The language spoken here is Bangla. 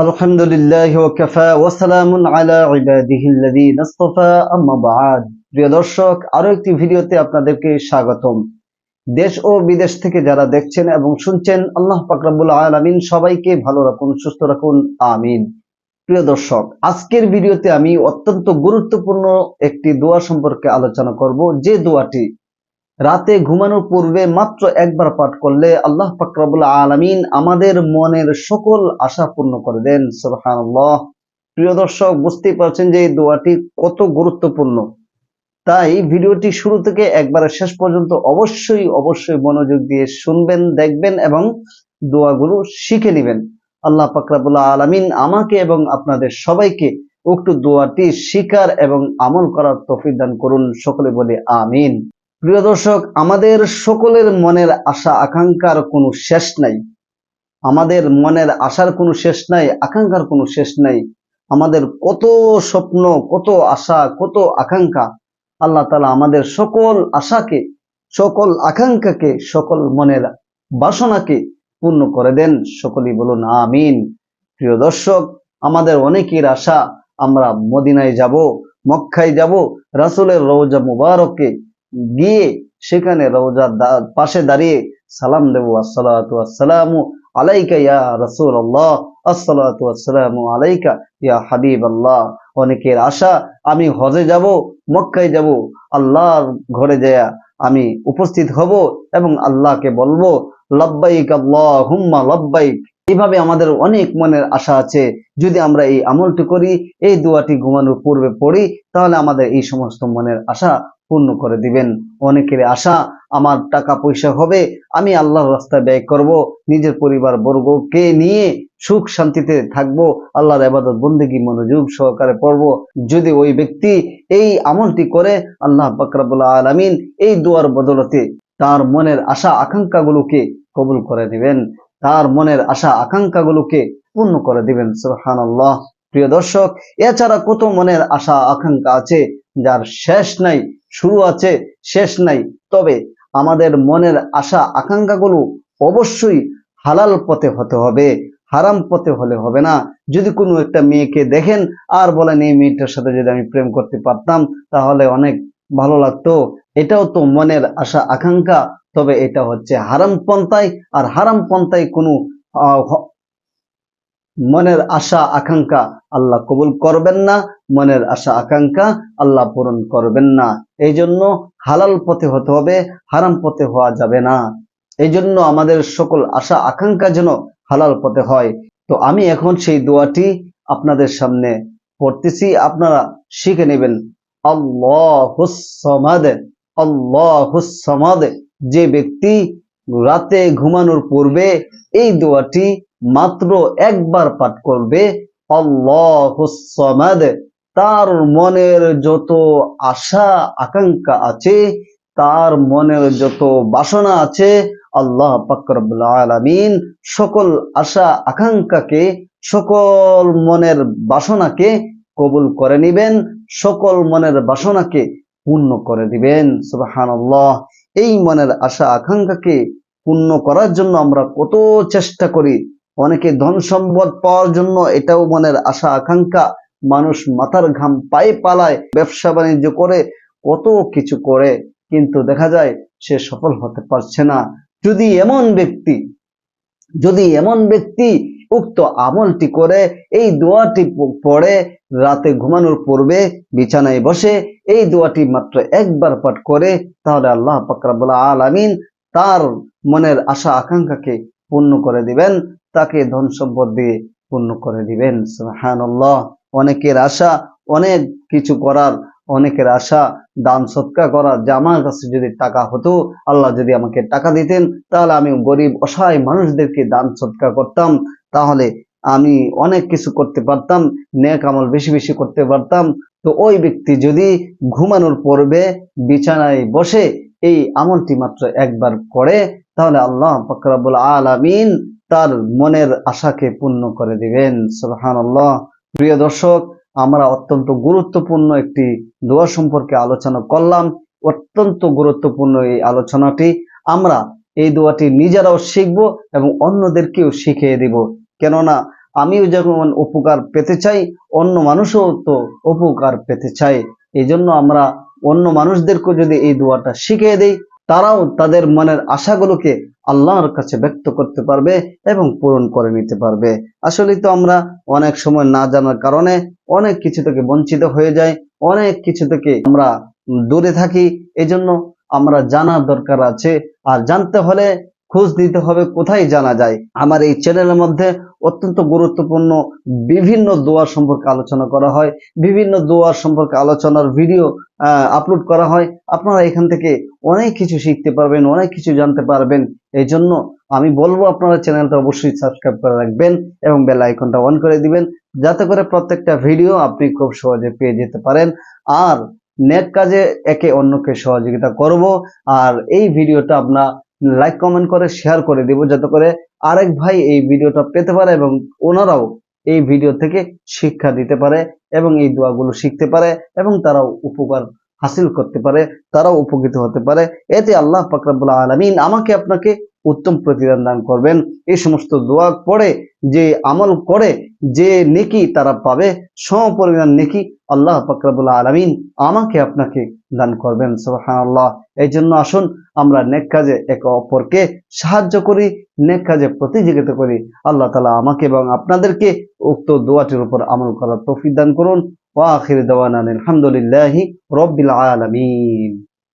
الحمد لله وكفى وسلام على عباده الذين اصطفى اما بعد প্রিয় দর্শক আরো একটি ভিডিওতে আপনাদেরকে স্বাগতম দেশ ও বিদেশ থেকে যারা দেখছেন এবং শুনছেন আল্লাহ পাক রব্বুল আলামিন সবাইকে ভালো রাখুন সুস্থ রাখুন আমিন প্রিয় দর্শক আজকের ভিডিওতে আমি অত্যন্ত গুরুত্বপূর্ণ একটি দোয়া সম্পর্কে আলোচনা করব যে দোয়াটি রাতে ঘুমানোর পূর্বে মাত্র একবার পাঠ করলে আল্লাহ ফাকরাবুল আলামিন আমাদের মনের সকল আশা পূর্ণ করে দেন। সুবহানাল্লাহ। প্রিয় দর্শক, বুঝতেই পারছেন যে এই দোয়াটি কত গুরুত্বপূর্ণ। তাই ভিডিওটি শুরু থেকে একবারে শেষ পর্যন্ত অবশ্যই অবশ্যই মনোযোগ দিয়ে শুনবেন, দেখবেন এবং দোয়াগুলো শিখে নেবেন। আল্লাহ ফাকরাবুল্লাহ আলামিন আমাকে এবং আপনাদের সবাইকে উক্ত দোয়াটি শিকার এবং আমল করার তৌফিক দান করুন। সকলে বলে আমিন। প্রিয় দর্শক, আমাদের সকলের মনের আশা, আকাঙ্ক্ষার কোনো শেষ নাই। আমাদের মনের আশার কোনো শেষ নাই, আকাঙ্ক্ষার কোনো শেষ নাই। আমাদের কত স্বপ্ন, কত আশা, কত আকাঙ্ক্ষা, আল্লাহ তালা আমাদের সকল আশাকে, সকল আকাঙ্ক্ষাকে, সকল মনের বাসনাকে পূর্ণ করে দেন। সকলেই বলুন, আমিন। প্রিয় দর্শক, আমাদের অনেকের আশা, আমরা মদিনায় যাব, মক্কায় যাব, রাসুলের রওজা মুবারকে গিয়ে সেখানে রওজার পাশে দাঁড়িয়ে সালাম দেব আসসালামু আলাইকা ইয়া রাসূল আল্লাহ আসসালামু আলাইকা ইয়া হাবিব আল্লাহ অনেকের আশা, আমি হজে যাব, মক্কায় যাব, আল্লাহর ঘরে যায় আমি উপস্থিত হব এবং আল্লাহকে বলব, লব্বাইক আল্লাহুম্মা লব্বাইক। এইভাবে আমাদের অনেক মনের আশা আছে। যদি আমরা এই আমলটি করি, এই দোয়াটি ঘুমানোর পূর্বে পড়ি, তাহলে আমাদের এই সমস্ত মনের আশা পূর্ণ করে দিবেন। অনেকের আশা, আমার টাকা পয়সা হবে, আমি আল্লাহর রাস্তায় ব্যয় করব, নিজের পরিবার বর্গকে নিয়ে সুখ শান্তিতে থাকব, আল্লাহর আবাদত বন্দেগী মনোযোগ সহকারে পড়ব। যদি ওই ব্যক্তি এই আমলটি করে, আল্লাহ বাকরাবুল্লাহ আলামিন এই দুয়ার বদলতে তার মনের আশা, আকাঙ্ক্ষাগুলোকে কবুল করে দিবেন। তার মনের আশা, আকাঙ্ক্ষাগুলোকে পূর্ণ করে দিবেন। সুবহানাল্লাহ। প্রিয় দর্শক, এছাড়া কত মনের আশা, আকাঙ্ক্ষা আছে, যার শেষ নাই শুরু আছে, শেষ নাই। তবে আমাদের মনের আশা, আকাঙ্ক্ষাগুলো অবশ্যই হালাল পথে হতে হবে, হারাম পথে হলে হবে না। যদি কোনো একটা মেয়েকে দেখেন আর বলেন, এই মেয়েটার সাথে যদি আমি প্রেম করতে পারতাম, তাহলে অনেক ভালো লাগতো। এটাও তো মনের আশা, আকাঙ্ক্ষা। তবে এটা হচ্ছে হারাম পন্থায়। আর হারাম পন্থায় কোনো মনের আশা, আকাঙ্ক্ষা আল্লাহ কবুল করবেন না। মনের আশা, আকাঙ্ক্ষা আল্লাহ পূরণ করবেন না। এই জন্য হালাল পথে হতে হবে, হারাম পথে হওয়া যাবে না। এই জন্য আমাদের সকল আশা, আকাঙ্ক্ষা যেন হালাল পথে হয়। তো আমি এখন সেই দোয়াটি আপনাদের সামনে পড়তেছি। আপনারা শিখে নেবেন আল্লাহ হুসমাদ আল্লাহ হুসমাদ যে ব্যক্তি রাতে ঘুমানোর পূর্বে এই দোয়াটি মাত্র একবার পাঠ করবে, আল্লাহ তার মনের যত আশা, আকাঙ্ক্ষা আছে, তার মনের যত বাসনা আছে, আল্লাহ পাকরবুল আলামিন সকল আশা, আকাঙ্ক্ষাকে, সকল মনের বাসনাকে কবুল করে নিবেন, সকল মনের বাসনাকে পূর্ণ করে দিবেন। সুবহানাল্লাহ। এই মনের আশা, আকাঙ্ক্ষাকে পূর্ণ করার জন্য আমরা কত চেষ্টা করি। অনেকে ধন সম্পদ পাওয়ার জন্য এটাও মনের আশা, আকাঙ্ক্ষা। মানুষ মাথার ঘাম পায়ে পালায়, ব্যবসা বাণিজ্য করে, কত কিছু করে, কিন্তু দেখা যায় সে সফল হতে পারছে না। যদি এমন ব্যক্তি, যদি এমন ব্যক্তি উক্ত আমলটি করে, এই দোয়াটি পড়ে রাতে ঘুমানোর পূর্বে বিছানায় বসে এই দোয়াটি মাত্র একবার পাঠ করে, তাহলে আল্লাহ পাকরাবুল আলামিন তার মনের আশা আকাঙ্ক্ষাকে পূর্ণ করে দিবেন, তাকে ধন সম্পদ দিয়ে পূর্ণ করে দিবেন। সুবহানাল্লাহ। অনেকের আশা, অনেক কিছু করার, অনেকের আশা, দান সৎকার করার, যে আমার কাছে যদি টাকা হতো, আল্লাহ যদি আমাকে টাকা দিতেন, তাহলে আমি গরিব, অসহায় মানুষদেরকে দান সৎকার করতাম। তাহলে আমি অনেক কিছু করতে পারতাম, নেক আমল বেশি বেশি করতে পারতাম। তো ওই ব্যক্তি যদি ঘুমানোর পূর্বে বিছানায় বসে এই আমলটি মাত্র একবার করে, তাহলে আল্লাহ ফকরাবুল আলামিন তার মনের আশাকে পূর্ণ করে দিবেন। সুবহানাল্লাহ। প্রিয় দর্শক, আমরা অত্যন্ত গুরুত্বপূর্ণ একটি দোয়া সম্পর্কে আলোচনা করলাম। অত্যন্ত গুরুত্বপূর্ণ এই আলোচনাটি। আমরা এই দোয়াটি নিজেরাও শিখব এবং অন্যদেরকেও শিখিয়ে দিব। কেননা আমিও যেমন উপকার পেতে চাই, অন্য মানুষও তো উপকার পেতে চাই এই জন্য আমরা অন্য মানুষদেরকে যদি এই দোয়াটা শিখিয়ে দেই, তারাও তাদের মনের আশাগুলোকে আল্লাহর কাছে ব্যক্ত করতে পারবে এবং পূরণ করে নিতে পারবে। আসলে তো আমরা অনেক সময় না জানার কারণে অনেক কিছু থেকে বঞ্চিত হয়ে যায় অনেক কিছু থেকে আমরা দূরে থাকি। এজন্য আমরা জানার দরকার আছে। আর জানতে হলে খোঁজ দিতে হবে, কোথায় জানা যায়? আমার এই চ্যানেলের মধ্যে অত্যন্ত গুরুত্বপূর্ণ বিভিন্ন দোয়া সম্পর্কে আলোচনা করা হয়। বিভিন্ন দোয়া সম্পর্কে আলোচনার ভিডিও আপলোড করা হয়। আপনারা এখান থেকে অনেক কিছু শিখতে পারবেন, অনেক কিছু জানতে পারবেন। এই জন্য আমি বলব আপনারা চ্যানেলটা অবশ্যই সাবস্ক্রাইব করে রাখবেন এবং বেল আইকনটা অন করে দিবেন, যাতে করে প্রত্যেকটা ভিডিও আপনি খুব সহজে পেয়ে যেতে পারেন। আর নেট কাজে একে অন্যকে সহযোগিতা করব। আর এই ভিডিওটা আপনার লাইক কমেন্ট করে শেয়ার করে দিব যাতে করে আরেক ভাই এই ভিডিওটা পেতে পারে এবং ওনারাও এই ভিডিও থেকে শিক্ষা দিতে পারে এবং এই দোয়াগুলো শিখতে পারে এবং তারাও উপকার হাসিল করতে পারে, তারাও উপকৃত হতে পারে। এতে আল্লাহ ফাকরাবুল আলমিন আমাকে আপনাকে উত্তম প্রতিদান দান করবেন। এই সমস্ত দোয়া পড়ে, যে আমল করে, যে নেকি তারা পাবে, সম পরিমাণ নেকি আল্লাহ ফাকরাবুল আলমিন আমাকে আপনাকে দান করবেন সোহান আল্লাহ এই জন্য আসুন, আমরা নেক কাজে একে অপরকে সাহায্য করি, নেক কাজে প্রতিযোগিতা করি। আল্লাহ তালা আমাকে এবং আপনাদেরকে উক্ত দোয়াটির উপর আমল করার তৌফিক দান করুন। ওয়া আখির দেওয়ান আলহামদুলিল্লাহি রব্বিল আলামিন।